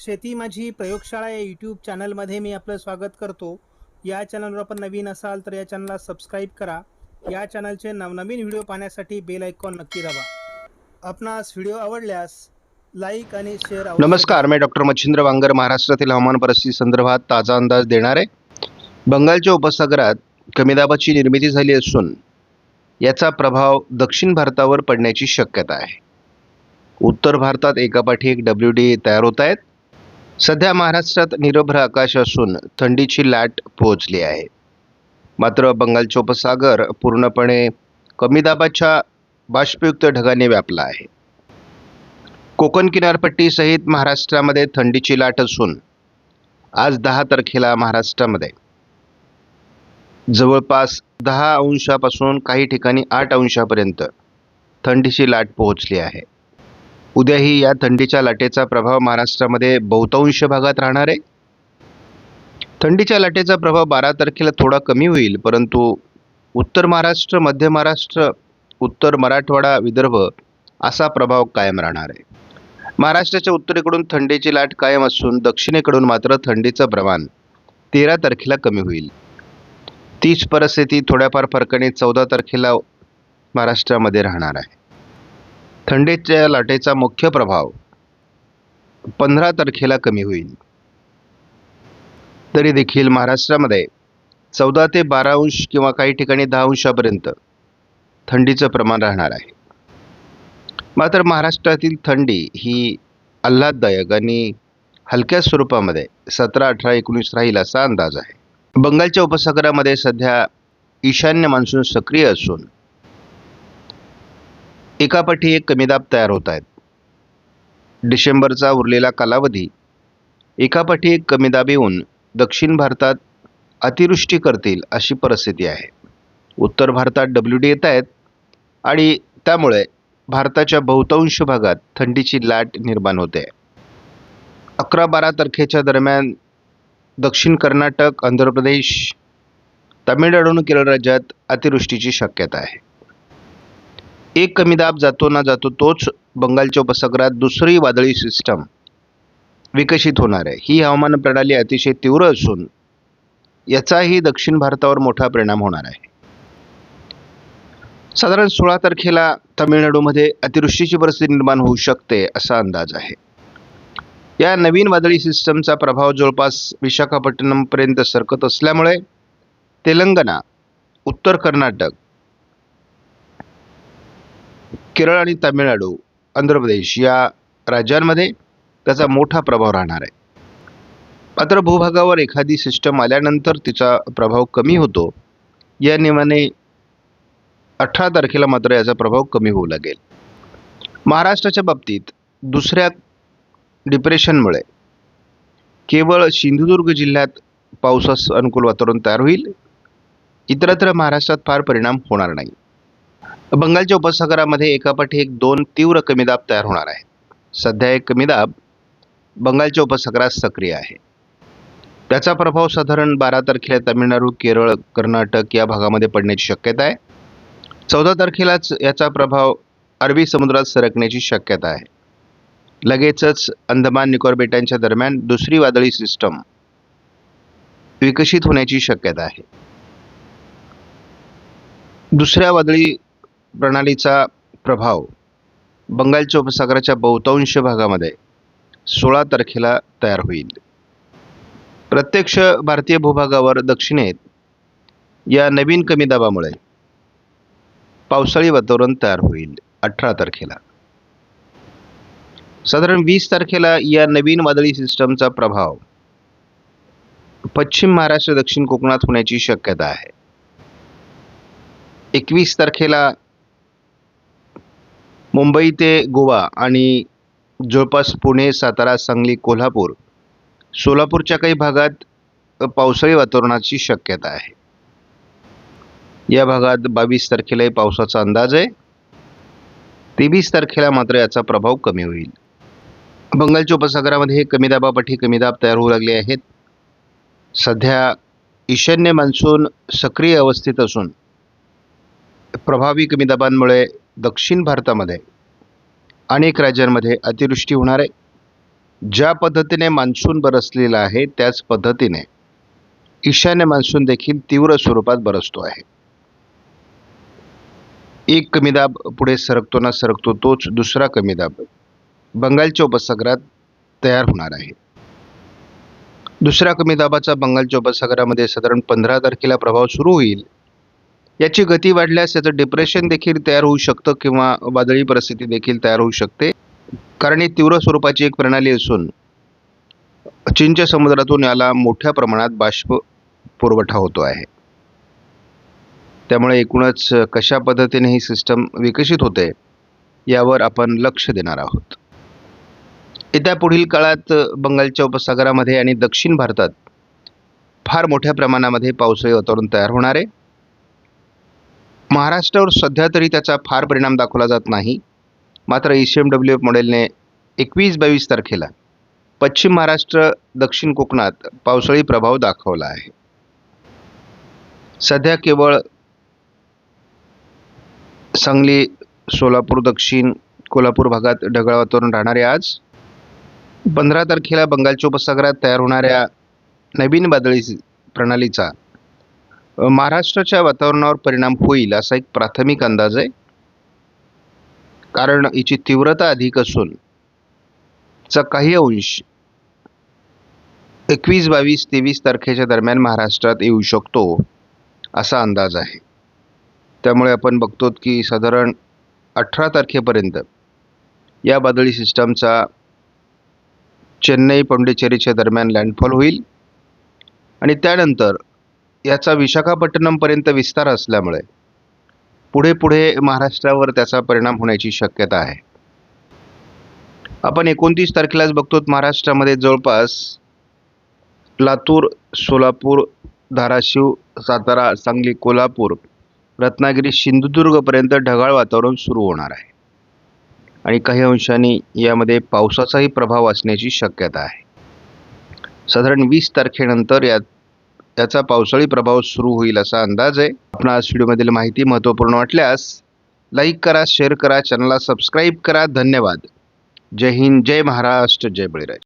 शेती माझी प्रयोगशाळा या यूट्यूब चॅनलमध्ये मी आपलं स्वागत करतो. या चॅनलवर आपण नवीन असाल तर या चॅनलला सबस्क्राईब करा. या चॅनलचे नवनवीन व्हिडिओ पाहण्यासाठी बेल आयकॉन नक्की दाबा. आपणास व्हिडिओ आवडल्यास लाईक आणि शेअर नमस्कार मी डॉक्टर मच्छिंद्र वांगर महाराष्ट्रातील हवामान परिस्थिती संदर्भात ताजा अंदाज देणार. आहे बंगालच्या उपसागरात कमी दाबाची निर्मिती झाली असून याचा प्रभाव दक्षिण भारतावर पडण्याची शक्यता आहे. उत्तर भारतात एकापाठी एक डब्ल्यू डी तयार होत आहेत. सध्या महाराष्ट्रात निरभ्र आकाश असून थंडीची लाट पोहोचली आहे. मात्र बंगाल उपसागर पूर्णपणे कमी दाबाच्या बाष्पयुक्त ढगाने व्यापला आहे. कोकण किनारपट्टीसहित महाराष्ट्रामध्ये थंडीची लाट असून आज दहा तारखेला महाराष्ट्रामध्ये. जवळपास दहा अंशापासून काही ठिकाणी आठ अंशापर्यंत थंडीची लाट पोहोचली आहे. उद्याही या थंडीच्या लाटेचा प्रभाव महाराष्ट्रामध्ये बहुतांश भागात राहणार आहे. थंडीच्या लाटेचा प्रभाव बारा तारखेला थोडा कमी होईल परंतु उत्तर महाराष्ट्र मध्य महाराष्ट्र उत्तर मराठवाडा विदर्भ असा प्रभाव कायम राहणार आहे. महाराष्ट्राच्या उत्तरेकडून थंडीची लाट कायम असून दक्षिणेकडून मात्र थंडीचं प्रमाण तेरा तारखेला कमी होईल. तीच परिस्थिती थोड्याफार फरकाने चौदा तारखेला महाराष्ट्रामध्ये राहणार आहे. थंडीच्या लाटेचा मुख्य प्रभाव पंधरा तारखेला कमी होईल. तरी देखील महाराष्ट्रामध्ये चौदा ते बारा अंश किंवा काही ठिकाणी दहा अंशापर्यंत थंडीचं प्रमाण राहणार आहे. मात्र महाराष्ट्रातील थंडी ही आल्हाददायक आणि हलक्या स्वरूपामध्ये सतरा अठरा एकोणीस राहील असा अंदाज आहे. बंगालच्या उपसागरामध्ये सध्या ईशान्य मान्सून सक्रिय असून एकापाठी एक कमी दाब तयार होत आहेत. डिसेंबरचा उरलेला कालावधी एकापाठी एक कमी दाब येऊन दक्षिण भारतात अतिवृष्टी करतील अशी परिस्थिती आहे. उत्तर भारतात डब्ल्यू डी येत आहेत आणि त्यामुळे भारताच्या बहुतांश भागात थंडीची लाट निर्माण होते. अकरा बारा तारखेच्या दरम्यान दक्षिण कर्नाटक आंध्र प्रदेश तामिळनाडू आणि केरळ राज्यात अतिवृष्टीची शक्यता आहे. एक कमी दाब जातो ना जातो तोच बंगालच्या उपसागरात दुसरी वादळी सिस्टम विकसित होणार आहे. ही हवामान प्रणाली अतिशय तीव्र असून याचाही दक्षिण भारतावर मोठा परिणाम होणार आहे. साधारण सोळा तारखेला तामिळनाडूमध्ये अतिवृष्टीची परिस्थिती निर्माण होऊ शकते असा अंदाज आहे. या नवीन वादळी सिस्टमचा प्रभाव जवळपास विशाखापट्टणमपर्यंत सरकत असल्यामुळे तेलंगणा उत्तर कर्नाटक केरळ आणि तामिळनाडू आंध्र प्रदेश या राज्यांमध्ये त्याचा मोठा प्रभाव राहणार आहे. मात्र भूभागावर एखादी सिस्टम आल्यानंतर तिचा प्रभाव कमी होतो. या नियमाने अठरा तारखेला मात्र याचा प्रभाव कमी होऊ लागेल. महाराष्ट्राच्या बाबतीत दुसऱ्या डिप्रेशनमुळे केवळ सिंधुदुर्ग जिल्ह्यात पावसास अनुकूल वातावरण तयार होईल. इतरत्र महाराष्ट्रात फार परिणाम होणार नाही. बंगालच्या उपसागरामध्ये एकापाठी एक दोन तीव्र कमीदाब तयार होणार आहे सध्या एक कमीदाब बंगालच्या उपसागरात सक्रिय आहे. त्याचा प्रभाव साधारण बारा तारखेला तामिळनाडू केरळ कर्नाटक या भागामध्ये पडण्याची शक्यता आहे. चौदा तारखेलाच याचा प्रभाव अरबी समुद्रात सरकण्याची शक्यता आहे. लगेचच अंदमान निकोबार बेटांच्या दरम्यान दुसरी वादळी सिस्टम विकसित होण्याची शक्यता आहे. दुसऱ्या वादळी प्रणालीचा प्रभाव बंगालच्या उपसागराच्या बहुतांश भागामध्ये सोळा तारखेला तयार होईल. प्रत्यक्ष भारतीय भूभागावर दक्षिणेत या नवीन कमी दाबामुळे पावसाळी वातावरण तयार होईल अठरा तारखेला. साधारण वीस तारखेला या नवीन वादळी सिस्टमचा प्रभाव पश्चिम महाराष्ट्र दक्षिण कोकणात होण्याची शक्यता आहे. एकवीस तारखेला मुंबई ते गोवा आणि जवळपास पुणे सातारा सांगली कोल्हापूर सोलापूरच्या काही भागात पावसाळी वातावरणाची शक्यता आहे. या भागात बावीस तारखेलाही पावसाचा अंदाज आहे. तेवीस तारखेला मात्र याचा प्रभाव कमी होईल. बंगालच्या उपसागरामध्ये हे कमी दाबापाठी कमी दाब तयार होऊ लागले आहेत. सध्या ईशान्य मान्सून सक्रिय अवस्थेत असून प्रभावी कमी दाबांमुळे दक्षिण भारतामध्ये अनेक राज्यांमध्ये अतिवृष्टी होणार आहे. ज्या पद्धतीने मान्सून बरसलेला आहे त्याच पद्धतीने ईशान्य मान्सून देखील तीव्र स्वरूपात बरसतो आहे. एक कमी दाब पुढे सरकतो ना सरकतो तोच दुसरा कमी दाब बंगालच्या उपसागरात तयार होणार आहे. दुसऱ्या कमी दाबाचा बंगालच्या उपसागरामध्ये साधारण पंधरा तारखेला प्रभाव सुरू होईल. याची गती वाढल्यास याचं डिप्रेशन देखील तयार होऊ शकतं किंवा वादळी परिस्थिती देखील तयार होऊ शकते. कारण ही तीव्र स्वरूपाची एक प्रणाली असून चीनच्या समुद्रातून याला मोठ्या प्रमाणात बाष्प पुरवठा होतो आहे. त्यामुळे एकूणच कशा पद्धतीने ही सिस्टम विकसित होते यावर आपण लक्ष देणार आहोत. येत्या पुढील काळात बंगालच्या उपसागरामध्ये आणि दक्षिण भारतात फार मोठ्या प्रमाणामध्ये पावसाळी वातावरण तयार होणार आहे. महाराष्ट्रावर सध्या तरी त्याचा फार परिणाम दाखवला जात नाही. मात्र E C M W F मॉडेलने एकवीस बावीस तारखेला पश्चिम महाराष्ट्र दक्षिण कोकणात पावसाळी प्रभाव दाखवला आहे. सध्या केवळ सांगली सोलापूर दक्षिण कोल्हापूर भागात ढगाळ वातावरण राहणारे आज. पंधरा तारखेला बंगालच्या उपसागरात तयार होणाऱ्या नवीन बादळी प्रणालीचा महाराष्ट्राच्या वातावरणावर परिणाम होईल असा एक प्राथमिक अंदाज आहे. कारण हिची तीव्रता अधिक असून चा काही अंश एकवीस बावीस तेवीस तारखेच्या दरम्यान महाराष्ट्रात येऊ शकतो असा अंदाज आहे. त्यामुळे आपण बघतो की साधारण अठरा तारखेपर्यंत या वादळी सिस्टमचा चेन्नई पाँडेचेरीच्या दरम्यान लँडफॉल होईल आणि त्यानंतर याचा विशाखापट्टणमपर्यंत विस्तार असल्यामुळे पुढे पुढे महाराष्ट्रावर त्याचा परिणाम होण्याची शक्यता आहे. आपण एकोणतीस तारखेलाच बघतो महाराष्ट्रामध्ये जवळपास लातूर सोलापूर धाराशिव सातारा सांगली कोल्हापूर रत्नागिरी सिंधुदुर्गपर्यंत ढगाळ वातावरण सुरू होणार आहे. आणि काही अंशांनी यामध्ये पावसाचाही प्रभाव असण्याची शक्यता आहे. साधारण वीस तारखेनंतर यात त्याचा पावसाळी प्रभाव सुरू होईल असा अंदाज आहे. आपण आज व्हिडिओमधील माहिती महत्त्वपूर्ण वाटल्यास लाईक करा शेअर करा चॅनलला सबस्क्राईब करा. धन्यवाद. जय हिंद जय महाराष्ट्र जय बळीराज.